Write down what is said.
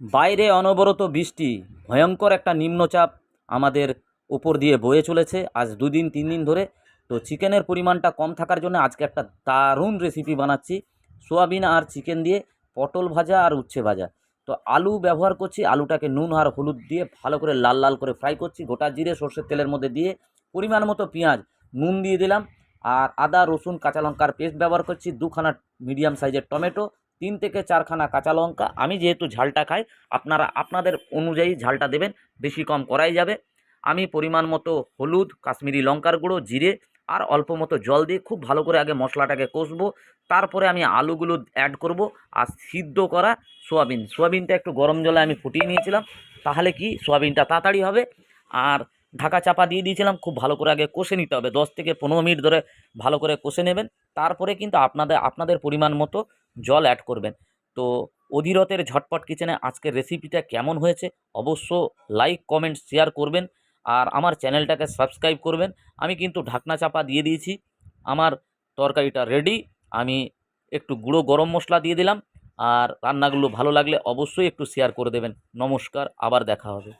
বাইরে অনবরত বৃষ্টি, ভয়ঙ্কর একটা নিম্নচাপ আমাদের উপর দিয়ে বয়ে চলেছে আজ দুদিন, তিন দিন ধরে। তো চিকেনের পরিমাণটা কম থাকার জন্য আজকে একটা দারুণ রেসিপি বানাচ্ছি। সোয়াবিন আর চিকেন দিয়ে পটল ভাজা আর উচ্ছে ভাজা। তো আলু ব্যবহার করছি, আলুটাকে নুন আর হলুদ দিয়ে ভালো করে লাল লাল করে ফ্রাই করছি। গোটা জিরে সর্ষের তেলের মধ্যে দিয়ে পরিমাণ মতো পেঁয়াজ, নুন দিয়ে দিলাম। আর আদা, রসুন, কাঁচা লঙ্কার পেস্ট ব্যবহার করছি। দুখানা মিডিয়াম সাইজের টমেটো তিন থেকে চারখানা কাঁচা লঙ্কা। আমি যেহেতু ঝালটা খাই, আপনারা, আপনাদের অনুযায়ী ঝালটা দেবেন, বেশি কম করাই যাবে। আমি পরিমাণ মতো হলুদ, কাশ্মীরি লঙ্কার গুঁড়ো, জিরে আর অল্প মতো জল দিয়ে খুব ভালো করে আগে মশলাটাকে কষবো। তারপরে আমি আলুগুলো অ্যাড করব আর সিদ্ধ করা সোয়াবিন। সোয়াবিনটা একটু গরম জলে আমি ফুটিয়ে নিয়েছিলাম। তাহলে কি, সোয়াবিনটা তাড়াতাড়ি হবে। আর ঢাকা চাপা দিয়ে দিয়েছিলাম, খুব ভালো করে আগে কষে নিতে হবে। দশ থেকে পনেরো মিনিট ধরে ভালো করে কষে নেবেন। তারপরে কিন্তু আপনাদের আপনাদের পরিমাণ মতো জল অ্যাড করবেন। তো অধীরথের ঝটপট কিচেনে আজকের রেসিপিটা কেমন হয়েছে অবশ্য লাইক কমেন্ট শেয়ার করবেন আর আমার চ্যানেলটাকে সাবস্ক্রাইব করবেন। আমি কিন্তু ঢাকনা চাপা দিয়ে দিয়েছি। আমার তরকারিটা রেডি আমি একটু গুঁড়ো গরম মশলা দিয়ে দিলাম। আর রান্নাগুলো ভালো লাগলে অবশ্যই একটু শেয়ার করে দেবেন। নমস্কার, আবার দেখা হবে।